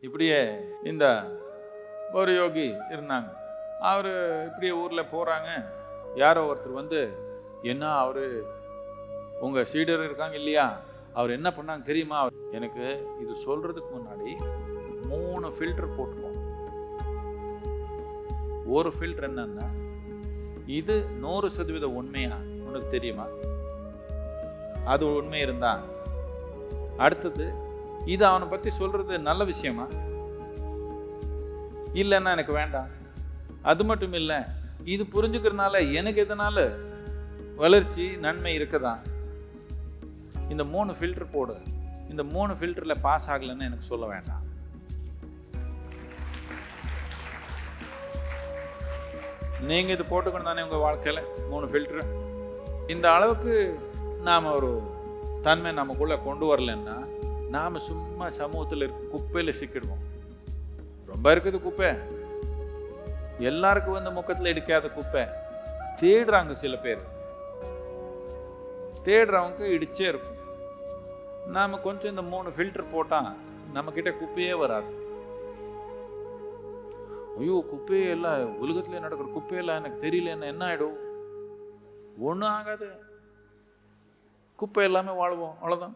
இப்படியே இந்த ஒரு யோகி இருந்தாங்க. அவர் இப்படியே ஊரில் போகிறாங்க யாரோ ஒருத்தர் வந்து என்ன அவர்? உங்கள் சீடர் இருக்காங்க இல்லையா? அவர் என்ன பண்ணாங்க தெரியுமா? எனக்கு இது சொல்கிறதுக்கு முன்னாடி மூணு ஃபில்டர் போட்டுக்கோம் ஒரு ஃபில்டர் என்னன்னா இது நூறு சதவீதம் உண்மையா? உனக்கு தெரியுமா? அது உண்மை இருந்தா அடுத்தது இது அவனை பற்றி சொல்கிறது நல்ல விஷயமா? இல்லைன்னா எனக்கு வேண்டாம். அது மட்டும் இல்லை இது புரிஞ்சுக்கிறதுனால எனக்கு எதனால வளர்ச்சி நன்மை இருக்குதா? இந்த மூணு ஃபில்டர் போடு. இந்த மூணு ஃபில்டரில் பாஸ் ஆகலைன்னு எனக்கு சொல்ல வேண்டாம். நீங்கள் இது போட்டுக்கணும் தானே உங்கள் வாழ்க்கையில் மூணு ஃபில்ட்ரு இந்த அளவுக்கு நாம் ஒரு தன்மை நமக்குள்ளே கொண்டு வரலன்னா நாம் சும்மா சமூகத்தில் இருக்க குப்பையில் சிக்கிடுவோம். ரொம்ப இருக்குது குப்பை. எல்லாருக்கும் வந்து முக்கத்தில் இடிக்காத குப்பை. தேடுறாங்க சில பேர். தேடுறவங்க இடிச்சே இருக்கும். நாம் கொஞ்சம் இந்த மூணு ஃபில்டர் போட்டால் நம்மக்கிட்ட குப்பையே வராது. ஐயோ குப்பையெல்லாம் உலகத்தில் நடக்கிற குப்பையெல்லாம் எனக்கு தெரியலன்னு என்ன ஆகிடும் ஒன்றும் ஆகாது. குப்பை எல்லாமே வாழ்வோம். அவ்வளோதான்